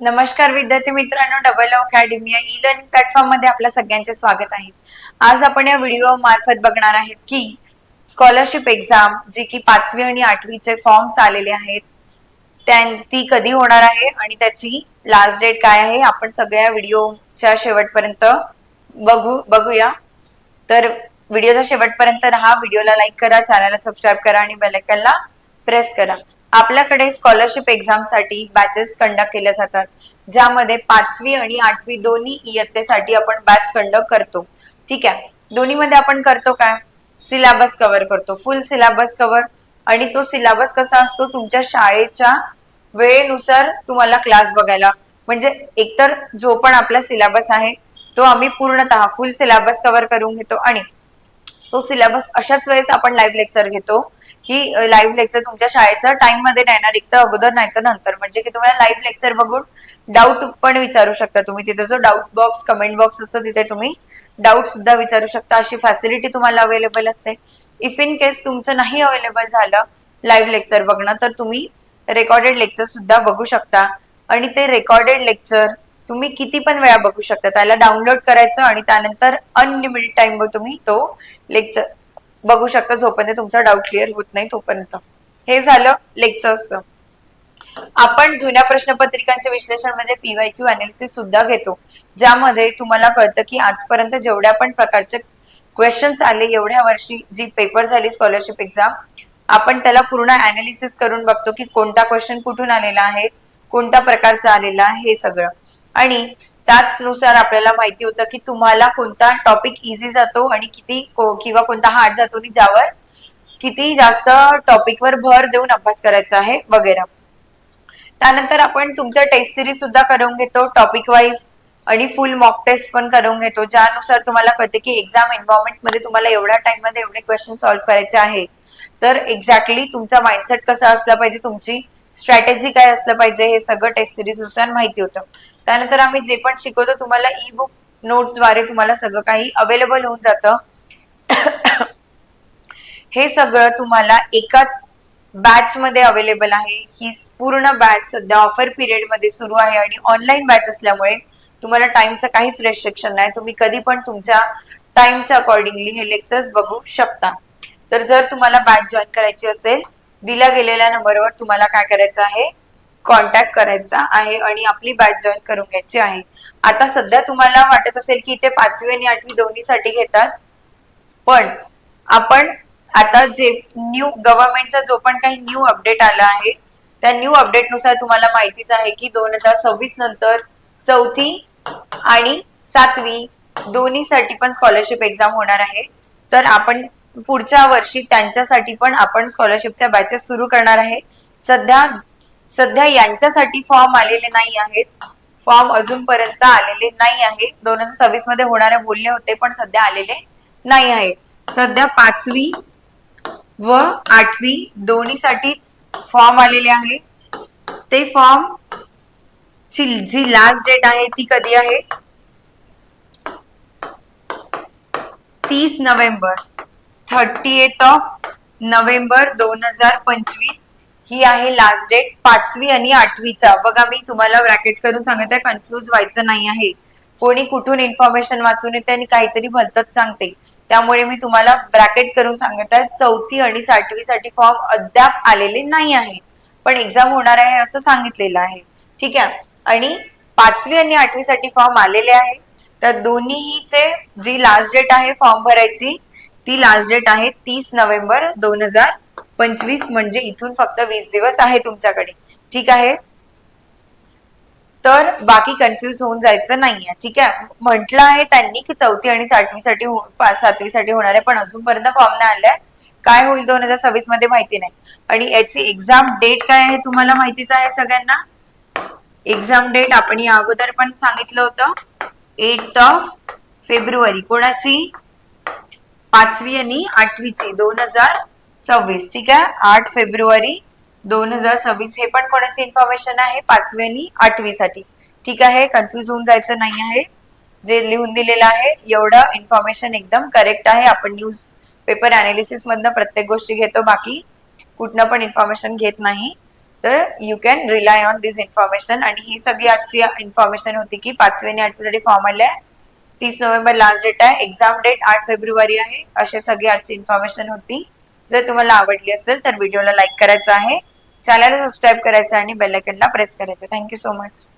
नमस्कार विद्यार्थी मित्रांनो डबल अकॅडमी या ई लर्निंग प्लॅटफॉर्ममध्ये आपल्या सगळ्यांचे स्वागत आहे. आज आपण या व्हिडिओ मार्फत बघणार आहेत की स्कॉलरशिप एक्झाम जी की पाचवी आणि आठवीचे फॉर्म्स आलेले आहेत त्या ती कधी होणार आहे आणि त्याची लास्ट डेट काय आहे आपण सगळ्या व्हिडिओच्या शेवटपर्यंत बघू बघूया. तर व्हिडिओच्या शेवटपर्यंत राहा व्हिडिओला लाईक करा चॅनलला सबस्क्राईब करा आणि बेलायकनला प्रेस करा. आपल्याकडे स्कॉलरशिप एक्झामसाठी बॅचेस कंडक्ट केल्या जातात. ज्यामध्ये पाचवी आणि आठवी दोन्ही इयत्तेसाठी आपण बॅच कंडक्ट करतो. ठीक आहे? दोन्हीमध्ये आपण करतो काय? सिलेबस कव्हर करतो. फुल सिलेबस कव्हर आणि तो सिलेबस कसा असतो? तुमच्या शाळेच्या वेळेनुसार तुम्हाला क्लास बघायला. म्हणजे एकतर जो पण आपला सिलेबस आहे तो आम्ही पूर्णतः फुल सिलेबस कव्हर करून घेतो. आणि तो सिलेबस अशाच वेळेस आपण लाईव्ह लेक्चर घेतो. की लाईव्ह लेक्चर तुमच्या शाळेचा टाइममध्ये देणार येणार एक तर अगोदर नाही तर नंतर. म्हणजे की तुम्हाला लाईव्ह लेक्चर बघून डाऊट पण विचारू शकता तुम्ही. तिथे जो डाऊट बॉक्स कमेंट बॉक्स असतो तिथे तुम्ही डाऊट सुद्धा विचारू शकता. अशी फॅसिलिटी तुम्हाला अवेलेबल असते. इफ इन केस तुमचं नाही अवेलेबल झालं लाईव्ह लेक्चर बघणं तर तुम्ही रेकॉर्डेड लेक्चर सुद्धा बघू शकता. आणि ते रेकॉर्डेड लेक्चर तुम्ही किती पण वेळा बघू शकता. त्याला डाउनलोड करायचं आणि त्यानंतर अनलिमिटेड टाइम तुम्ही तो लेक्चर बघू शकता जोपर्यंत तुमचा डाऊट क्लिअर होत नाही तोपर्यंत. हे झालं लेक्चरचं आपण जुन्या प्रश्नपत्रिकांचे विश्लेषण म्हणजे पीवाय क्यू अनालिसिस सुद्धा घेतो. ज्यामध्ये तुम्हाला कळतं की आजपर्यंत जेवढ्या पण प्रकारचे क्वेश्चन्स आले एवढ्या वर्षी जी पेपर झाली स्कॉलरशिप एक्झाम आपण त्याला पूर्ण अनालिसिस करून बघतो की कोणता क्वेश्चन कुठून आलेला आहे कोणत्या प्रकारचा आलेला आहे हे सगळं. आणि त्याचनुसार आपल्याला माहिती होतं की तुम्हाला कोणता टॉपिक इझी जातो आणि किती किंवा कोणता हार्ड जातो आणि ज्यावर किती जास्त टॉपिकवर भर देऊन अभ्यास करायचा आहे वगैरे. त्यानंतर आपण तुमच्या टेस्ट सिरीज सुद्धा करून घेतो टॉपिक वाईज आणि फुल मॉक टेस्ट पण करून घेतो. ज्यानुसार तुम्हाला कळते की एक्झाम एन्व्हायरमेंटमध्ये तुम्हाला एवढ्या टाइममध्ये एवढे क्वेश्चन सॉल्व्ह करायचे आहे. तर एक्झॅक्टली तुमचा माइंडसेट कसा असला पाहिजे तुमची स्ट्रॅटेजी काय असलं पाहिजे हे सगळं टेस्ट सिरीजनुसार माहिती होतं. त्यानंतर आम्ही जे पण शिकवतो तुम्हाला ई बुक नोट्सद्वारे तुम्हाला सगळं काही अवेलेबल होऊन जातं. हे सगळं तुम्हाला एकाच बॅच मध्ये अवेलेबल आहे. ही पूर्ण बॅच सध्या ऑफर पिरियडमध्ये सुरू आहे आणि ऑनलाईन बॅच असल्यामुळे तुम्हाला टाइमचं काहीच रेस्ट्रिक्शन नाही. तुम्ही कधी पण तुमच्या टाइमच्या अकॉर्डिंगली हे लेक्चर्स बघू शकता. तर जर तुम्हाला बॅच जॉईन करायची असेल दिल्या गेलेल्या नंबरवर तुम्हाला काय करायचं आहे? कॉन्टॅक्ट करायचा आहे आणि आपली बॅच जॉईन करून घ्यायची आहे. आता सध्या तुम्हाला वाटत असेल की इथे पाचवी आणि आठवी दोन्हीसाठी घेतात. पण आपण आता जे न्यू गव्हर्नमेंटचा जो पण काही न्यू अपडेट आला आहे त्या न्यू अपडेटनुसार तुम्हाला माहितीच आहे की दोन हजार सव्वीस नंतर चौथी आणि सातवी दोन्हीसाठी पण स्कॉलरशिप एक्झाम होणार आहे. तर आपण पुढच्या वर्षी त्यांच्यासाठी पण आपण स्कॉलरशिपच्या बॅचेस सुरू करणार आहे. सध्या सध्या यांच्यासाठी फॉर्म आलेले नाही आहेत. फॉर्म अजूनपर्यंत आलेले नाही आहे दोन हजार सव्वीसमध्ये होणारे बोलले होते पण सध्या आलेले नाही आहे. सध्या पाचवी व आठवी दोन्हीसाठीच फॉर्म आलेले आहे. ते फॉर्म ची जी लास्ट डेट आहे ती कधी आहे? तीस November. Thirtieth of November दोन हजार पंचवीस. ही आहे लास्ट डेट पाचवी आणि आठवीचा. बघा मी तुम्हाला ब्रॅकेट करून सांगत आहे कन्फ्युज व्हायचं नाही आहे. कोणी कुठून इन्फॉर्मेशन वाचून येते आणि काहीतरी भलतच सांगते. त्यामुळे मी तुम्हाला ब्रॅकेट करून सांगत आहे चौथी आणि सातवी साठी फॉर्म अद्याप आलेले नाही आहेत पण एक्झाम होणार आहे असं सांगितलेलं आहे. ठीक आहे? आणि पाचवी आणि आठवी साठी फॉर्म आलेले आहे. तर दोन्हीचे जी लास्ट डेट आहे फॉर्म भरायची ती लास्ट डेट आहे तीस नोव्हेंबर दोन हजार पंचवीस म्हणजे इथून फक्त वीस दिवस आहे तुमच्याकडे. ठीक आहे? तर बाकी कन्फ्युज होऊन जायचं नाहीये. ठीक आहे? म्हटलं आहे त्यांनी की चौथी आणि सातवीसाठी हो, सातवीसाठी होणार आहे पण अजूनपर्यंत फॉर्म नाही आलाय काय होईल दोन हजार सव्वीसमध्ये माहिती नाही. आणि याची एक्झाम डेट काय आहे तुम्हाला माहितीच आहे सगळ्यांना? एक्झाम डेट आपण या अगोदर पण सांगितलं होतं. एट ऑफ फेब्रुवारी कोणाची? पाचवी आणि आठवीची. दोन हजार सव्वीस ठीक आहे? आठ फेब्रुवारी दोन हजार सव्वीस. हे पण कोणाची इन्फॉर्मेशन आहे? पाचवी आणि आठवी साठी ठीक आहे? कन्फ्युज होऊन जायचं नाही आहे. जे लिहून दिलेलं आहे एवढं इन्फॉर्मेशन एकदम करेक्ट आहे. आपण न्यूज पेपर अनालिसिस मधनं प्रत्येक गोष्टी घेतो. बाकी कुठनं पण इन्फॉर्मेशन घेत नाही. तर you can rely on this information आणि ही सगळी आजची इन्फॉर्मेशन होती की पाचवी आणि आठवीसाठी फॉर्म आले तीस नोव्हेंबर लास्ट डेट आहे. एक्झाम डेट आठ फेब्रुवारी आहे. असे सगळी आजची इन्फॉर्मेशन होती. जर तुम्हाला आवडली असेल तर व्हिडिओला लाईक करायचं आहे. चॅनलला सबस्क्राईब करायचं आणि बेलायकनला प्रेस करायचं. Thank you so much